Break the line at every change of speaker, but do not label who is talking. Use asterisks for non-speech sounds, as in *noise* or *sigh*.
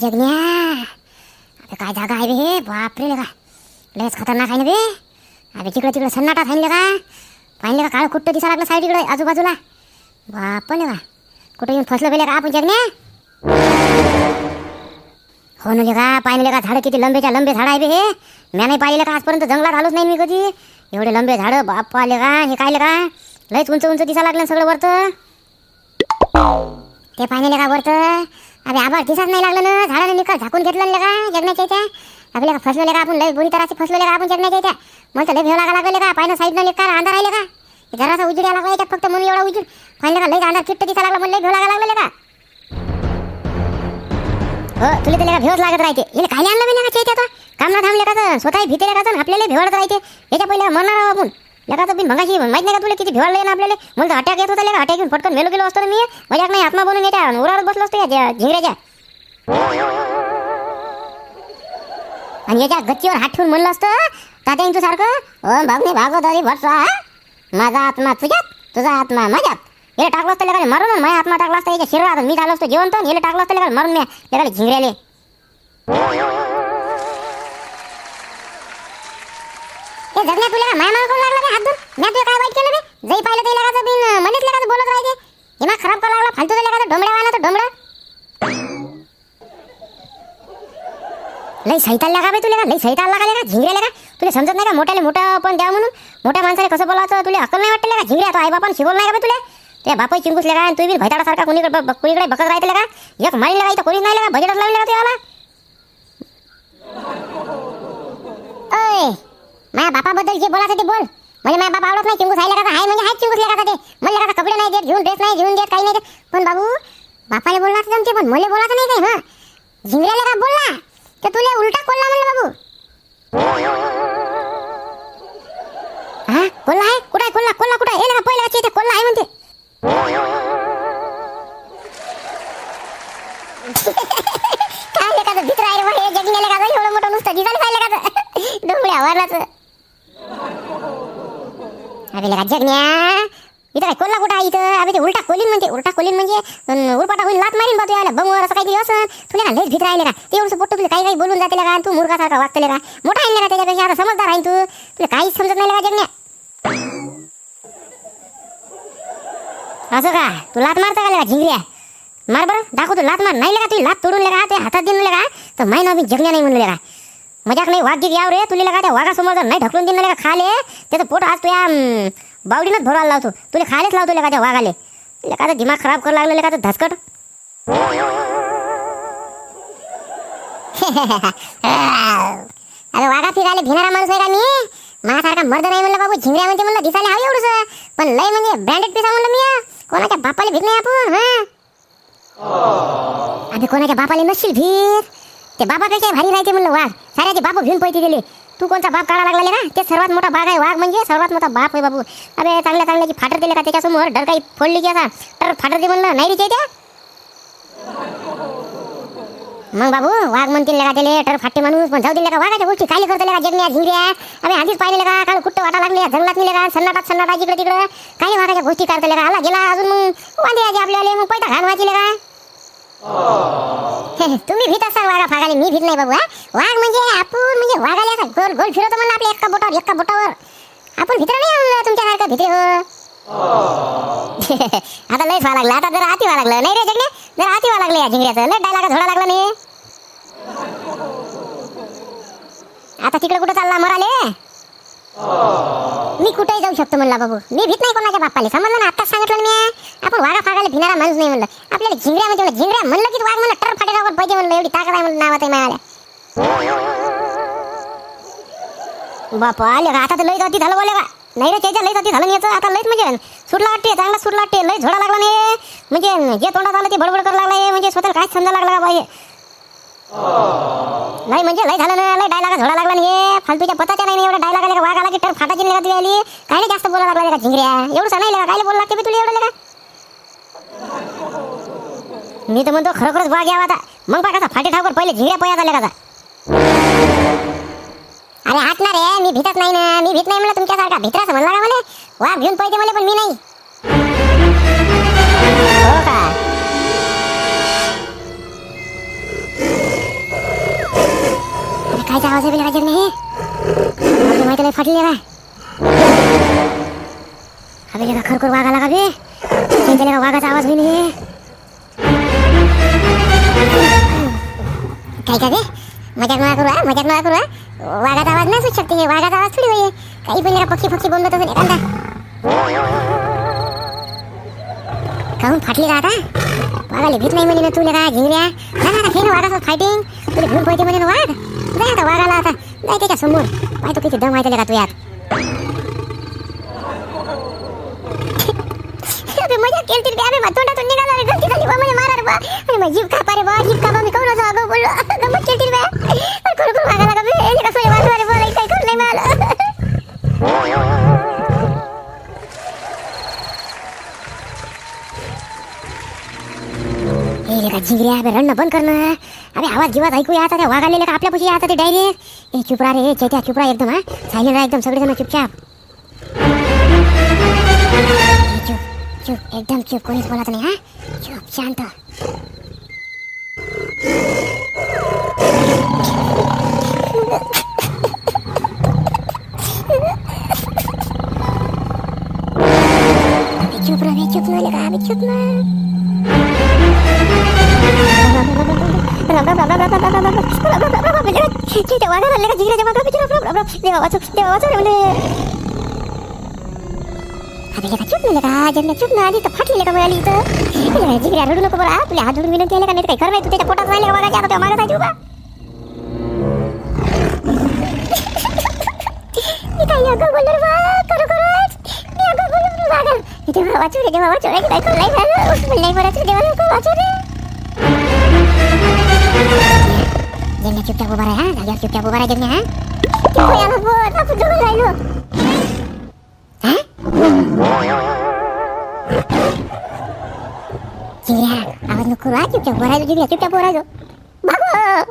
जगण्या अबे काय जागा आहे बे हे? बापरे लगा लयच खतरनाक आहे ना बे. अबे तिकडे तिकडे सन्नाटा खाईन का? पाहिलं का काळ कुठं दिसा लागलं साईड इकडे आजूबाजूला? बाप का कुठं येऊन फसलं बेले का आपण जगण्या? हो ना का पाहिलं का झाडं किती लंबेच्या लंबे झाड आहे बे हे? म्या नाही पाहिले का आजपर्यंत? जंगलात आलोच नाही मी कधी. एवढे लंबे झाडं बाप आले का हे कायले का लयच उंच उंच दिसा लागलं सगळं वरतं. ते पाहिलं का वरतं? अरे आभाळ दिसाच नाही लागलं ना. झाडाने निकाल झाकून घेतलं नाही का जगण्याच्या इथे. आपल्याला का का आपण? लय बुरी तराचे फसलेले का आपण जगण्याच्या इथे? मला तर लय भेव लागा लागले का? पाहिलं साईडनं निकाल अंधार राहिले का हे जरासा यायला लागला याच्यात फक्त म्हणून एवढा उजेड. पाहिलं का? लय अंधार चिट्ट दिसा लागला मला लय भेव लागा लागले का हो तुला त्याला भेवच लागत राहते. हिला काय आणलं मी का चैत्यात काम ना थांबले का स्वतः भीतीला का तर आपल्याला भेवडत राहते. याच्या पहिले मरणार आहोत आपण. लेका तर बिन भंगाशी माहीत नाही का तुला किती भेवडले ना आपल्याला? मला तर अटॅक येत होता लगा अटॅक घेऊन फटकन मेलो गेलो असतो ना मी. माझ्या नाही आत्मा बनून येत्या. उरावर बसलो असतो या झिंगऱ्याच्या. आणि याच्या गच्चीवर हात ठेवून म्हणलं असतं तात्या तू सारखं? ओ भागने भागो दादी भरसा माझा आत्मा तुझ्यात तुझा आत्मा माझ्यात. हे टाकलं असतं लेका मारून माझ्या आत्मा टाकला असता याच्या शरीरात मी झालो असतो जेवण तर याला टाकलं असतं लेका मारून मी लेका झिंगऱ्याले. ते जगण्या तुला का माय मार लागला रे हात धरून मी तुला काय वाईट केलं रे जई पाहिलं ते लगाचं बिन मनीच लगाचं बोलत राहते दिमाग खराब करू लागला फालतू लगाचं डोंबड्या वाला तर डोंबडा. लई सैताल लागा बे तुला लई सैताल लागा का? झिंगऱ्या लागा? तुला समजत नाही का? मोठ्याले मोठं पण द्या म्हणून? मोठ्या माणसाला कसं बोलायचं तुला अक्कल नाही वाटलं का झिंगऱ्या तो आई बापान शिकवलं नाही का तुला? ते बापाई चिंगूस लेगा तू बी भैताडासारखा कुणीकडे कोणीकडे कुणीकडे बघत राहते का एक मारी लागा इथं कोणीच नाही लागा? बजेटच लावून लागा तुला ओय माझ्या बापाबद्दल जे बोलायचं ते बोल. म्हणजे माझ्या बाप आवडत नाही चिंगूस आहे का आहे म्हणजे आहे चिंगूस लेगा ते. मला का कपडे नाही देत घेऊन ड्रेस नाही घेऊन देत काही नाही देत. पण बाबू बापाने बोलला जमते पण. मला बोलायचं नाही काय हा. झिंगऱ्याला का बोलला तर तुला उलटा कोल्ला म्हणलं बाबू. हा कोल्हा आहे? अबे लेका जगण्या इथं काय कोल्हा कुठं इथं? अबे ते उलटा कोलीन म्हणजे उलटा कोलीन म्हणजे अन उलपाटा होईल लात मारीन बा तू याला. बमवर असं काहीतरी असं. तुला ना लयच भीत राहिले का? ते एवढं पोट्ट तुला काही काही बोलून जाते का? तू मूर्खासारखा वागतले का? मोठा आहे का त्याच्यापेक्षा? आता समजदार आहे तू? तुला काहीच समजत नाही का जगण्या असं का? तू लात मारता का झिंगऱ्या? मार बरं. दाखव तू लात मार. नाही लेका तुला लात तोडून लगा ते हातात देऊन लगा. तर माय ना मी जगण्या नाही म्हणलं का मजाक नाही वाघ गीत यावर रे. तुला लेका त्या वाघासमोर जर नाही ढकलून देणं का खाले त्याचं पोट आज तुया बावडीनंच भरवायला लावतो. तुला खालेच लावतो लेका त्या वाघाले. लेका तर दिमाग खराब करू लागलं लेका तर धसकट. अरे वाघा फिरायला भिणारा माणूस आहे का मी? माझ्यासारखा मर्द नाही म्हणलं बाबू झिंगऱ्या म्हणजे म्हणलं दिसायला हवी एवढंच पण लय म्हणजे ब्रँडेड पिसा म्हणलं मी कोणाच्या बापाला भीत नाही आपण हा? अबे कोणाच्या बापाला नसशील भीत ते बापापेक्षा भारी राहायचे म्हणलं वाघ. साऱ्याचे बाप घेऊन पैसे दिले तू कोणता बाप काढा लागला ना ते सर्वात मोठा बाग आहे वाघ म्हणजे? सर्वात मोठा बाप आहे बाबू. अबे चांगल्या चांगल्याची फाटर दिले का त्याच्यासमोर? डर काही फोडली की असा तर फाटर दे म्हणलं. नाही रिचे त्या? मग बाबू वाघ म्हणतील का त्याले टर फाटे माणूस. पण जाऊ दिले का वाघाच्या गोष्टी? काय करतले का जगण्या झिंगऱ्या? अरे आधीच पाहिले का? काल कुठं वाटा लागले जंगलात नेले का? सन्नाटात सन्नाटा जिकडे तिकडं. काही वाघाच्या गोष्टी करतले का? आला गेला अजून मग. वांदे आपल्याला. मग पैसा घाण वाचले का? तुम्ही भीत असाल वाघा फागाले मी भीत नाही बाबू हा? वाघ म्हणजे आपण म्हणजे वाघाला असा गोल गोल फिरवतो म्हणलं आपल्या एका बोटावर एका बोटावर. आपण भित्र नाही आणलं तुमच्यासारखं भित्रे हो *laughs* आता लयच व्हावं लागलं आता जरा आती व्हावं लागलं. नाही रे जगणे जरा आती व्हावं लागलं या झिंगऱ्याचं लय डायलागा झोडा लागला नाही. आता तिकडे कुठं चालला मराले? मी कुठेही जाऊ शकतो म्हणला बाबू. मी भीत नाही कोणाच्या बाप्पाले समजलं ना? आताच सांगितलं मी. आपण वाघा फागायला भिणारा माणूस नाही म्हणलं. आपल्याला झिंगड्या म्हणजे म्हणलं, झिंगऱ्या म्हणलं की वाघ म्हणलं टर फाटेगावर पाहिजे म्हणलं एवढी ताकद आहे म्हणलं नावात आहे मायाला. बापा आले का? आता तर लई जाती झालं बोले का? नाही रे त्याच्या लई जाती झालं याचं. आता लईच म्हणजे सुटला वाटते चांगला सुटला वाटते लई झोडा लागला नाही. म्हणजे जे तोंडात आलं ते बडबड करू लागलाय म्हणजे स्वतःला काहीच समजा लागला का पाहिजे नाही म्हणजे लय झालं ना लय डायलागा झोडा लागला नाही. फालतूच्या पताच्या नाही एवढा डायलाग आला का? वाघ आला की टर फाटाची नाही तुझी आली काय जास्त बोला लागला का झिंगऱ्या? एवढं नाही का? काय बोला लागते तुला एवढं का? मी तर म्हणतो खरोखरच वाघ यावा आता. मग पा कसा फाटे ठाकूर पहिले झिंगड्या पया झाल्या कसा अरे हात ना रे मी भीतच नाही ना मी भीत नाही म्हणलं तुमच्यासारखा. भित्राच म्हणला का मला? वाघ घेऊन पहिले मला पण मी नाही. हो का? आवाज आहे बिला हे? माहिती नाही फाटली काय अबे लेका खरखर वाघ आला का बे? त्यांच्या लेका वाघाचा आवाज होईल हे. काय का बे मजाक नका करू हा? मजाक नका करू हा? वाघाचा आवाज असू शकते हे वाघाचा आवाज थोडी होईल. काही पण लेका पक्षी पक्षी बोलत असेल एखादा. काहून फाटली का आता? वाघाला भीत नाही म्हणे ना तू नका झिंगऱ्या. ना ना आता खेळ वाघासोबत फायटिंग तुला घेऊन पळते म्हणे ना वाघ. जा आता वाघाला आता. जाय त्याच्यासमोर. पाहतो किती दम आहे त्याला का तू यात? अबे मजा तोंडातून निघाला रे गलती झाली बा मला मारा रे बा. अरे मग बा मी बोललो. बे हे? कसं रे बोला काही करू नाही का अबे रडणं बंद करणं अबे आवाज गिवाज ऐकू आता त्या वाघ आलेले का आपल्या पशी आता ते डायरेक्ट ए चुप रा रे चैत्या चुपरा एकदम हा. सायलेंट एकदम सगळेजण चुपचाप. चुप चुप एकदम चुप कोणीच बोलत नाही हा चुप शांत अबे चुप रा रे चुप ना लगा अबे चुप ना चुप ना आधी तर फाटली का मिळाली इथं. म्हणजे जिगऱ्या रडू नको बरं तुला हात धरून विनंती आली का? नाही काही खरं नाही तू त्याच्या पोटात राहिले का बघा आता मागत आहे उभा. मी काही अगं बोललो बा खरं मी अगं बोललो बागा मी वाचू रे जेव्हा वाचू रे काही करू नाही झालं नाही बरं देवा वाचू रे. चुपचाप उभा राहा चुपचाप उभा राहा जन्या हा. आपण राहिलो. Tira, ahora no coraje, te aborrado, tira, te aborrado. ¡Vamos!